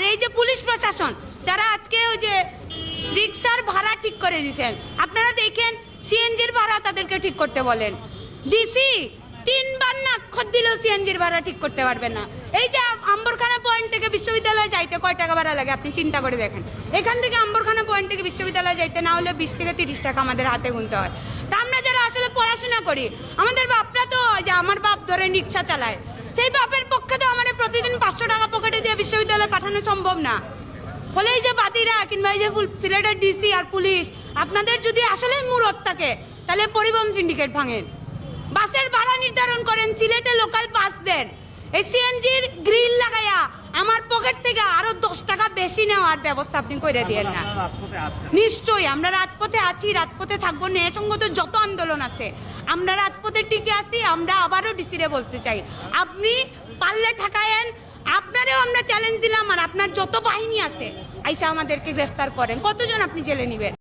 আর এই যে পুলিশ প্রশাসন, যারা আজকে ওই যে রিক্সার ভাড়া ঠিক করে দিয়েছেন, আপনারা দেখেন সিএনজির ভাড়া তাদেরকে ঠিক করতে বলেন। ডিসি তিনবার না অক্ষর দিলেও সিএনজির ভাড়া ঠিক করতে পারবে না। এই যে আম্বরখানা পয়েন্ট থেকে বিশ্ববিদ্যালয়ে যাইতে কয় টাকা ভাড়া লাগে, আপনি চিন্তা করে দেখেন। এখান থেকে আম্বরখানা পয়েন্ট থেকে বিশ্ববিদ্যালয়ে যাইতে না হলে বিশ থেকে তিরিশ টাকা আমাদের হাতে গুনতে হয়। তা আমরা যারা আসলে পড়াশোনা করি, আমাদের বাপরা তো যে আমার বাপ ধরে রিক্সা চালায়, সেই বাপের বিশ্ববিদ্যালয়ে পাঠানো সম্ভব না। ফলে এই যে বাদিরা কিংবা এই যে সিলেটের ডিসি আর পুলিশ আপনাদের যদি আসলে মুরত থাকে তাহলে পরিবহন সিন্ডিকেট ভাঙেন। বাসের ভাড়া নির্ধারণ করেন সিলেটে লোকাল বাস দেন। এই সিএনজির গ্রিল লাগাইয়া আমার পকেট থেকে আরও দশ টাকা বেশি নেওয়ার ব্যবস্থা আপনি করে দিয়ে না। নিশ্চয়ই আমরা রাজপথে আছি রাজপথে থাকব। ন্যায়সঙ্গত যত আন্দোলন আছে আমরা রাজপথে টিকে আছি আমরা আবারও ডিসিরে বলতে চাই। আপনি পারলে ঠেকায়েন চ্যালেঞ্জ দিলাম আর আপনার যত বাহিনী আছে, আইসা আমাদেরকে গ্রেফতার করেন। কতজন আপনি জেলে নিবেন?